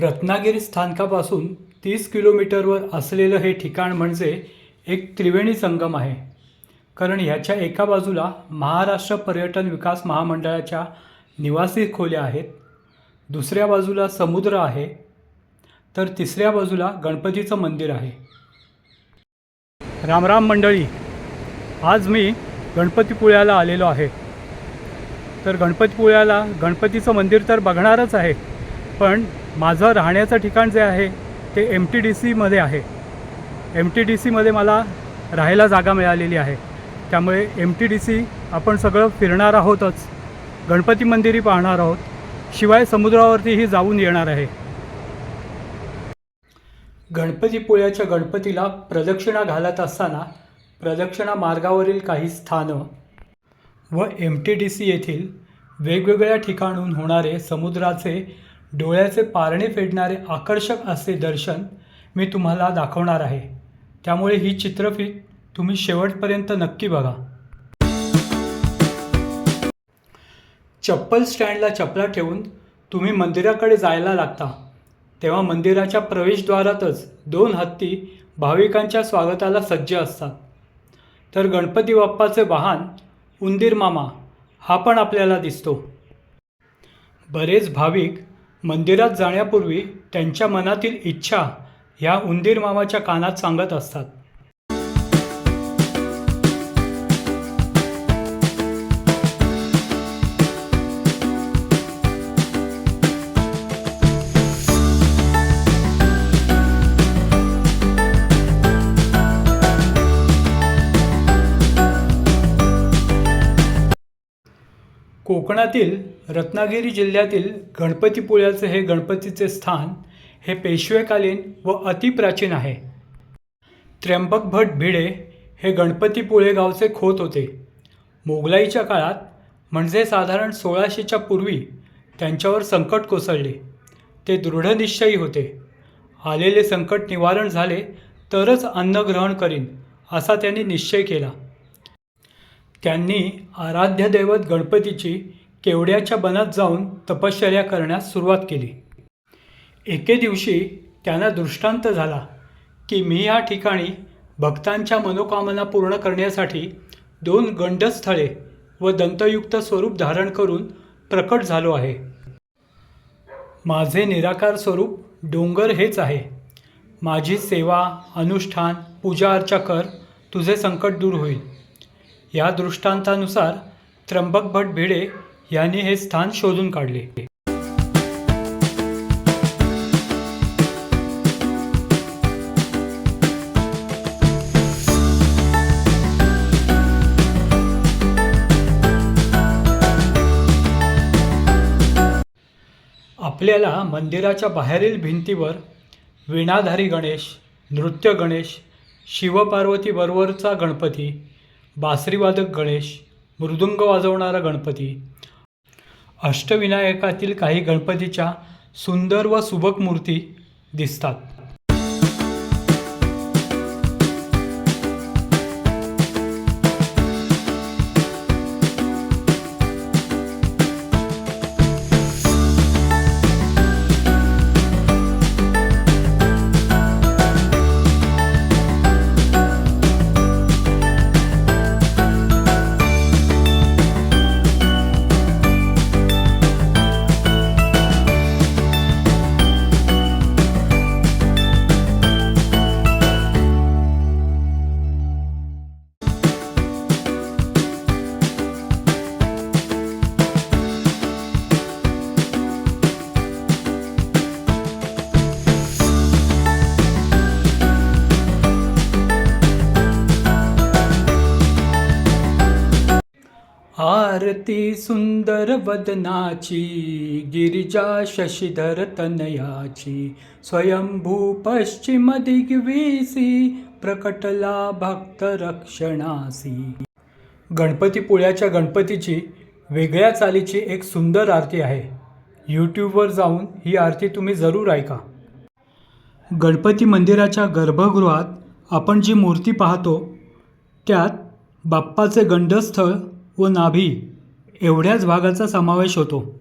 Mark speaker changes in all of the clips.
Speaker 1: रत्नागिरी स्थानकापासून तीस किलोमीटरवर असलेलं हे ठिकाण म्हणजे एक त्रिवेणी संगम आहे. कारण ह्याच्या एका बाजूला महाराष्ट्र पर्यटन विकास महामंडळाच्या निवासी खोल्या आहेत. दुसऱ्या बाजूला समुद्र आहे. तर तिसऱ्या बाजूला गणपतीचं मंदिर आहे. रामराम मंडळी आज मी गणपतीपुळ्याला आलेलो आहे. तर गणपतीपुळ्याला गणपतीचं मंदिर तर बघणारच आहे. पण माझं राहण्याचं ठिकाण जे आहे ते एम टी डी सीमध्ये आहे. एम टी डी सीमध्ये मला राहायला जागा मिळालेली आहे. त्यामुळे एम टी डी सी आपण सगळं फिरणार आहोतच गणपती मंदिरही पाहणार आहोत. शिवाय समुद्रावरतीही जाऊन येणार आहे. गणपतीपुळ्याच्या गणपतीला प्रदक्षिणा घालत असताना प्रदक्षिणा मार्गावरील काही स्थानं व एम टी डी सी येथील वेगवेगळ्या ठिकाणून होणारे समुद्राचे डोळ्याचे पारणे फेडणारे आकर्षक असे दर्शन मी तुम्हाला दाखवणार आहे. त्यामुळे ही चित्रफित तुम्ही शेवटपर्यंत नक्की बघा. चप्पल स्टँडला चपला ठेवून तुम्ही मंदिराकडे जायला लागता. तेव्हा मंदिराच्या प्रवेशद्वारातच दोन हत्ती भाविकांच्या स्वागताला सज्ज असतात. तर गणपती बाप्पाचे वाहन उंदीर मामा हा पण आपल्याला दिसतो. बरेच भाविक मंदिरात जाण्यापूर्वी त्यांच्या मनातील इच्छा ह्या उंदीर मामाच्या कानात सांगत असतात. कोकणातील रत्नागिरी जिल्ह्यातील गणपतीपुळ्याचे हे गणपतीचे स्थान हे पेशवेकालीन व अतिप्राचीन आहे. त्र्यंबक भट भिडे हे गणपतीपुळे गावचे खोत होते. मोगलाईच्या काळात म्हणजे साधारण सोळाशेच्या पूर्वी त्यांच्यावर संकट कोसळले. ते दृढनिश्चयी होते. आलेले संकट निवारण झाले तरच अन्न ग्रहण करीन असा त्यांनी निश्चय केला. त्यांनी आराध्य दैवत गणपतीची केवड्याच्या बनात जाऊन तपश्चर्या करण्यास सुरुवात केली. एके दिवशी त्यांना दृष्टांत झाला की मी या ठिकाणी भक्तांच्या मनोकामना पूर्ण करण्यासाठी दोन गंडस्थळे व दंतयुक्त स्वरूप धारण करून प्रकट झालो आहे. माझे निराकार स्वरूप डोंगर हेच आहे. माझी सेवा अनुष्ठान पूजा अर्चा कर तुझे संकट दूर होईल. या दृष्टांतानुसार त्र्यंबक भट भिडे यांनी हे स्थान शोधून काढले. आपल्याला मंदिराच्या बाहेरील भिंतीवर विणाधारी गणेश नृत्य गणेश शिवपार्वती बरोबरचा गणपती बासरीवादक गणेश मृदुंग वाजवणारा गणपती. अष्टविनायकातील काही गणपतीच्या सुंदर व सुबक मूर्ती दिसतात. आरती सुंदर वदनाची गिरिजा शशिधर तनयाची स्वयंभू पश्चिम दिग्विसी प्रकटला भक्त रक्षणासी. गणपतीपुळ्याच्या गणपतीची वेगळ्या चालीची एक सुंदर आरती आहे. यूट्यूबवर जाऊन ही आरती तुम्ही जरूर ऐका. गणपती मंदिराच्या गर्भगृहात आपण जी मूर्ती पाहतो त्यात बाप्पाचे गंडस्थळ व नाभी एवढ्याच भागाचा समावेश होतो.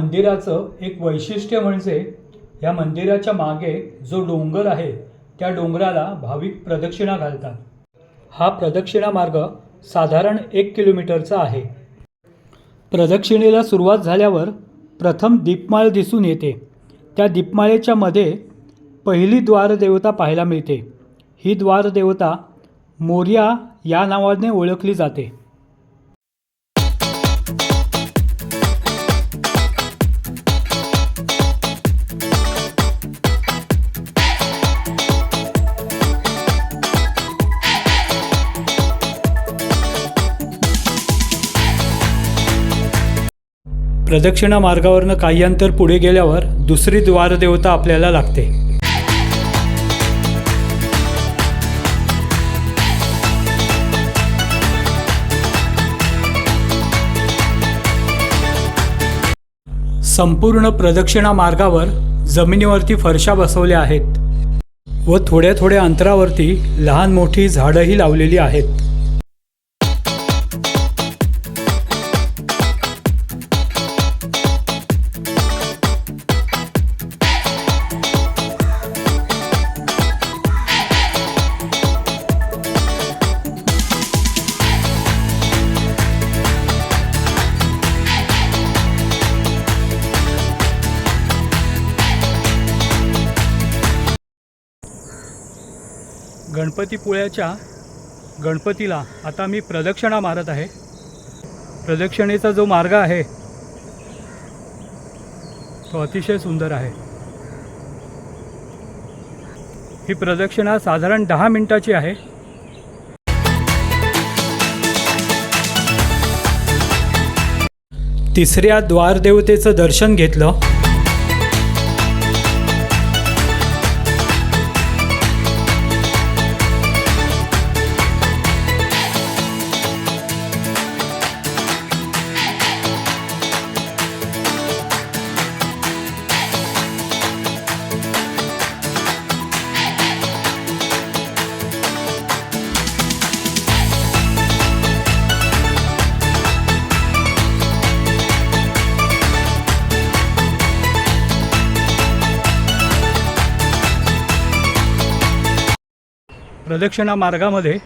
Speaker 1: मंदिराचं एक वैशिष्ट्य म्हणजे या मंदिराच्या मागे जो डोंगर आहे त्या डोंगराला भाविक प्रदक्षिणा घालतात. हा प्रदक्षिणा मार्ग साधारण एक किलोमीटरचा आहे. प्रदक्षिणेला सुरुवात झाल्यावर प्रथम दीपमाळ दिसून येते. त्या दीपमाळेच्या मध्ये पहिली द्वारदेवता पाहायला मिळते. ही द्वारदेवता मोर्या या नावाने ओळखली जाते. प्रदक्षिणा मार्गावरनं काही अंतर पुढे गेल्यावर दुसरी द्वारदेवता आपल्याला लागते. संपूर्ण प्रदक्षिणा मार्गावर जमिनीवरती फरशा बसवल्या आहेत व थोड्या थोड्या अंतरावरती लहान मोठी झाडंही लावलेली आहेत. गणपतीपुळ्याच्या गणपतीला आता मी प्रदक्षिणा मारत आहे. प्रदक्षिणेचा जो मार्ग आहे तो अतिशय सुंदर आहे. ही प्रदक्षिणा साधारण दहा मिनिटाची आहे. तिसऱ्या द्वारदेवतेचं दर्शन घेतलं. प्रदक्षिणा मार्गामध्ये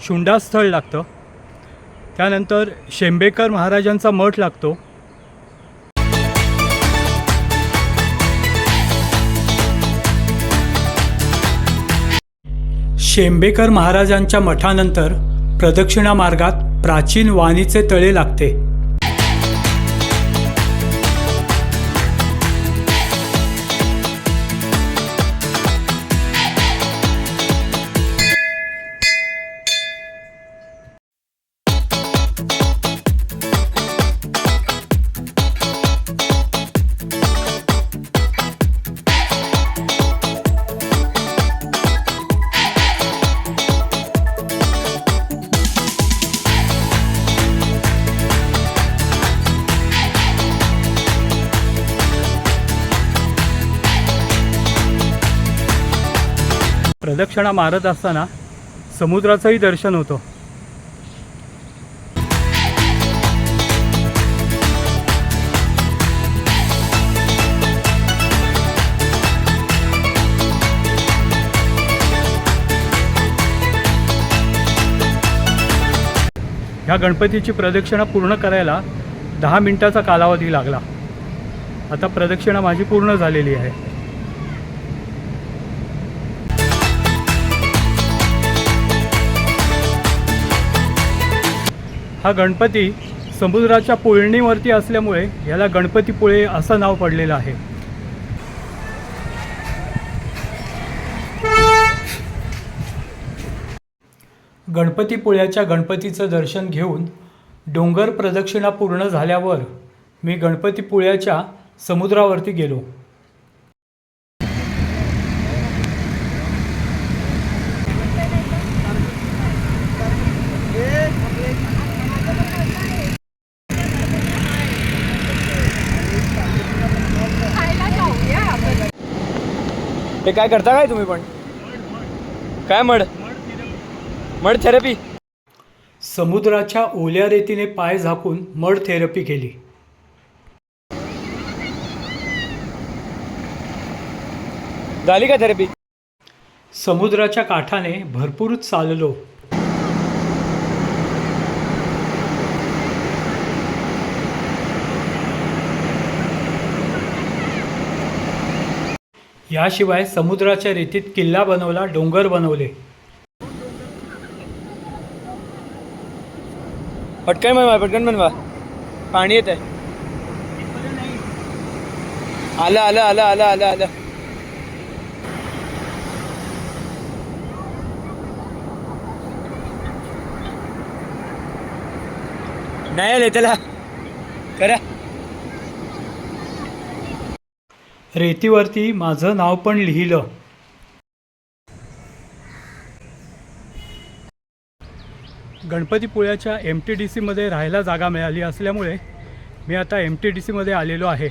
Speaker 1: शुंडास्थळ लागतं. त्यानंतर शेंबेकर महाराजांचा मठ लागतो. शेंबेकर महाराजांच्या मठानंतर प्रदक्षिणा मार्गात प्राचीन वाणीचे तळे लागते. प्रदक्षिणा मारत असताना समुद्राचंही दर्शन होतं. ह्या गणपतीची प्रदक्षिणा पूर्ण करायला दहा मिनिटाचा कालावधी लागला. आता प्रदक्षिणा माझी पूर्ण झालेली आहे. हा गणपती समुद्राच्या पुळणीवरती असल्यामुळे याला गणपतीपुळे असं नाव पडलेलं आहे. गणपतीपुळ्याच्या गणपतीचं दर्शन घेऊन डोंगर प्रदक्षिणा पूर्ण झाल्यावर मी गणपतीपुळ्याच्या समुद्रावरती गेलो.
Speaker 2: ते काय करता काय तुम्ही पण? काय मड? मड थेरपी
Speaker 1: समुद्राच्या ओल्या रेतीने पाय झाकून मड थेरपी केली.
Speaker 2: झाली का थेरपी
Speaker 1: समुद्राच्या काठाने भरपूर चाललो. याशिवाय समुद्राच्या रेतीत किल्ला बनवला डोंगर बनवले.
Speaker 2: पटकन बनवा पटकन बनवा. पाणी येत आहे आलं आलं आलं आलं आलं आलं. नाही आले त्याला. करा.
Speaker 1: रेतीवरती माझं नाव पण लिहिलं. गणपतीपुळ्याच्या एम टी डी सीमध्ये राहायला जागा मिळाली असल्यामुळे मी आता एम टी डी सीमध्ये आलेलो आहे.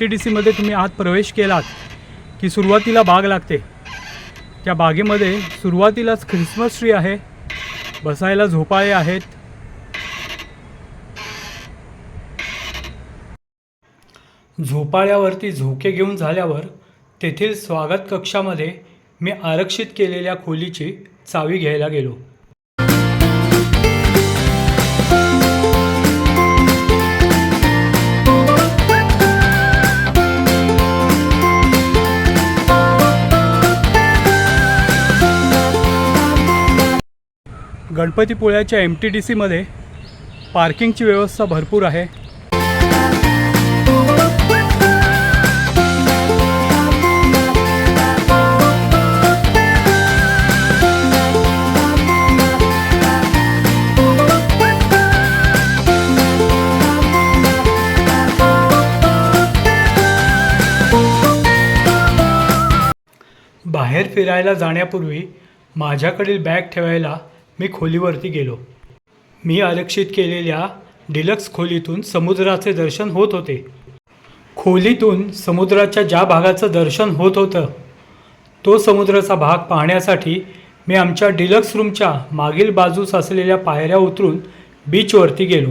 Speaker 1: टी डी सीमध्ये तुम्ही आत प्रवेश केलात की सुरुवातीला बाग लागते. त्या बागेमध्ये सुरुवातीलाच ख्रिसमस ट्री आहे बसायला झोपाळे आहेत. झोपाळ्यावरती झोके घेऊन झाल्यावर तेथील स्वागत कक्षामध्ये मी आरक्षित केलेल्या खोलीची चावी घ्यायला गेलो. गणपतीपुळ्याच्या एम टी डी सीमध्ये पार्किंगची व्यवस्था भरपूर आहे. बाहेर फिरायला जाण्यापूर्वी माझ्याकडील बॅग ठेवायला मी खोलीवरती गेलो. मी आरक्षित केलेल्या डिलक्स खोलीतून समुद्राचे दर्शन होत होते. खोलीतून समुद्राच्या ज्या भागाचं दर्शन होत होतं तो समुद्राचा भाग पाहण्यासाठी मी आमच्या डिलक्स रूमच्या मागील बाजूस असलेल्या पायऱ्या उतरून बीचवरती गेलो.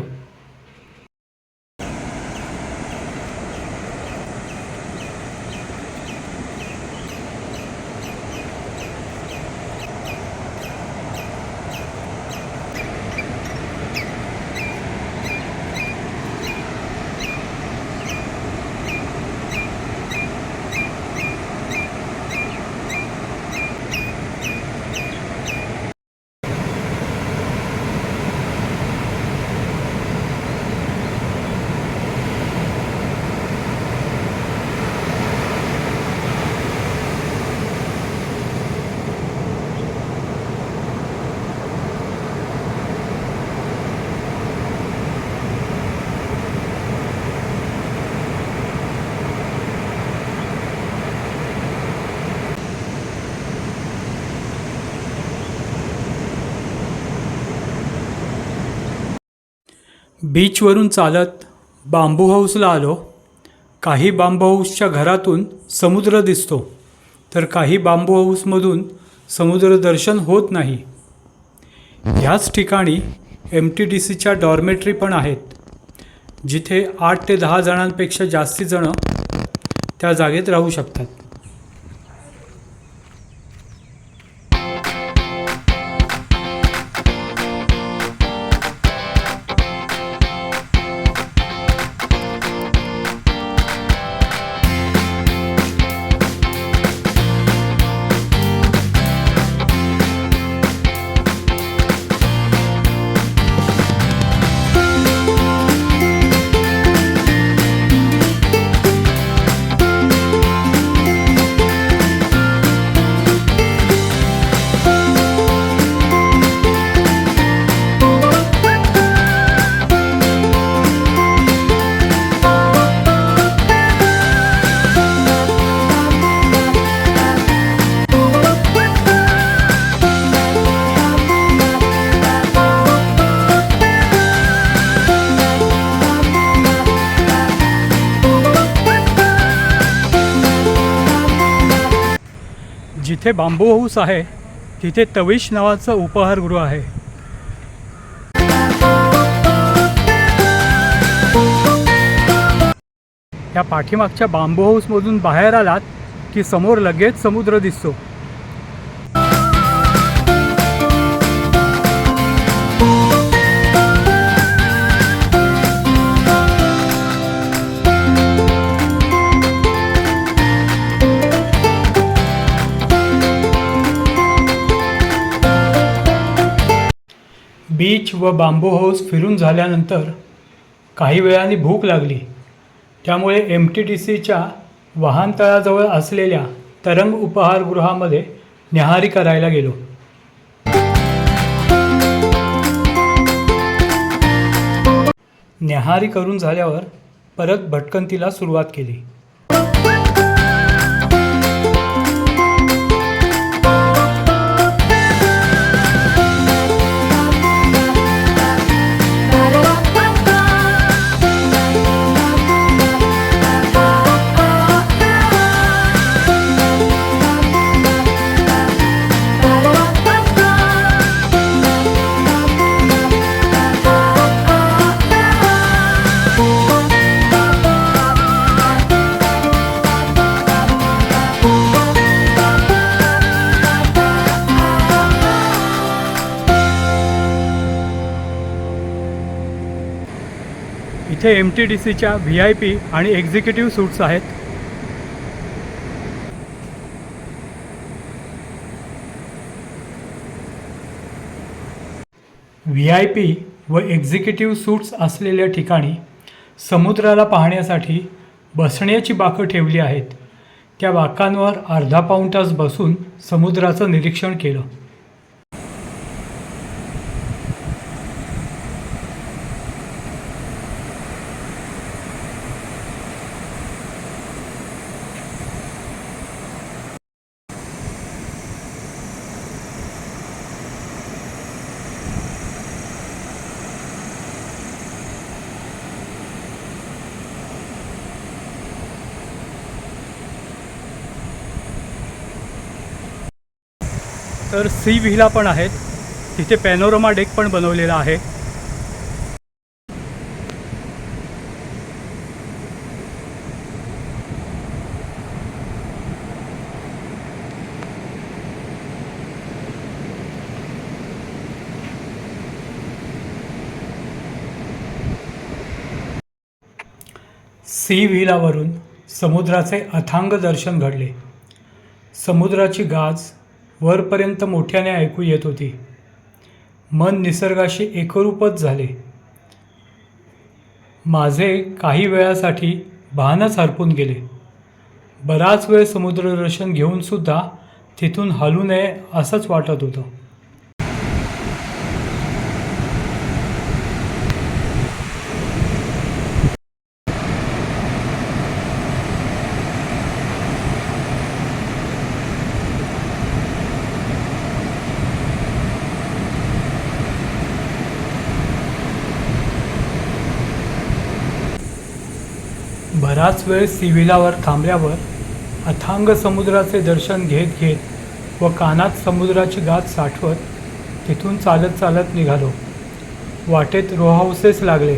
Speaker 1: बीचवरून चालत बांबू हाऊसला आलो. काही बांबू हाऊसच्या घरातून समुद्र दिसतो. तर काही बांबू हाऊसमधून समुद्रदर्शन होत नाही. ह्याच ठिकाणी एम टी डी सीच्या डॉर्मेटरी पण आहेत. जिथे आठ ते दहा जणांपेक्षा जास्ती जणं त्या जागेत राहू शकतात. जिथे बांबू हाऊस आहे. तिथे तविश नावाचं उपहारगृह आहे. या पाठीमागच्या बांबू हाऊसमधून बाहेर आलात की समोर लगेच समुद्र दिसतो. बीच व बांबू हाऊस फिरून झाल्यानंतर काही वेळाने भूक लागली. त्यामुळे एम टी डी सीच्या वाहनतळाजवळ असलेल्या तरंग उपहारगृहामध्ये न्याहारी करायला गेलो. न्याहारी करून झाल्यावर परत भटकंतीला सुरुवात केली. इथे एम टी डी सीच्या व्ही आय पी आणि एक्झिक्युटिव्ह सूट्स आहेत. व्ही आय पी व एक्झिक्युटिव्ह सूट्स असलेल्या ठिकाणी समुद्राला पाहण्यासाठी बसण्याची बाकं ठेवली आहेत. त्या बाकांवर अर्धा पाऊण तास बसून समुद्राचं निरीक्षण केलं. तर सी व्हिला पण आहेत. तिथे पॅनोरोमा डेक पण बनवलेला आहे. सी व्हिलावरून समुद्राचे अथांग दर्शन घडले. समुद्राची गाज वरपर्यंत मोठ्याने ऐकू येत होती. मन निसर्गाशी एकरूपच झाले. माझे काही वेळासाठी भानच हरपून गेले. बराच वेळ समुद्रदर्शन घेऊन सुद्धा तिथून हलू नये असंच वाटत होतं बराच वेळ सिविलावर थांबल्यावर अथांग समुद्राचे दर्शन घेत घेत व कानात समुद्राची गाथ साठवत तिथून चालत चालत निघालो. वाटेत रो हाऊसेस लागले.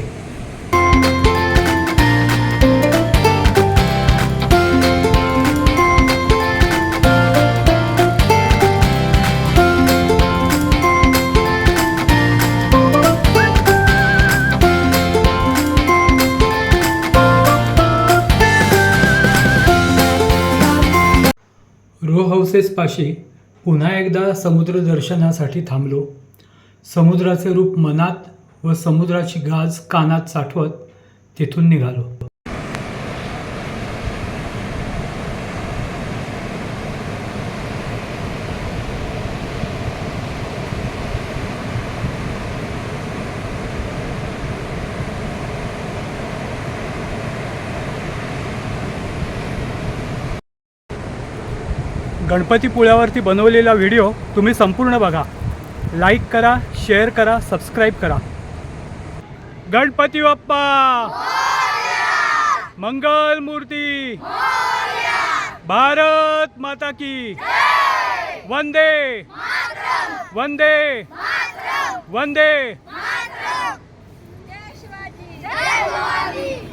Speaker 1: रो पुन्हा एकदा समुद्र दर्शनासाठी थांबलो. समुद्राचे रूप मनात व समुद्राची गाज कानात साठवत तिथून निघालो. गणपतीपुळ्यावरती बनवलेला व्हिडिओ तुम्ही संपूर्ण बघा. लाईक करा शेअर करा सबस्क्राईब करा. गणपती बाप्पा! मंगल मूर्ती भारत माता की वंदे! वंदे! वंदे! जय शिवाजी!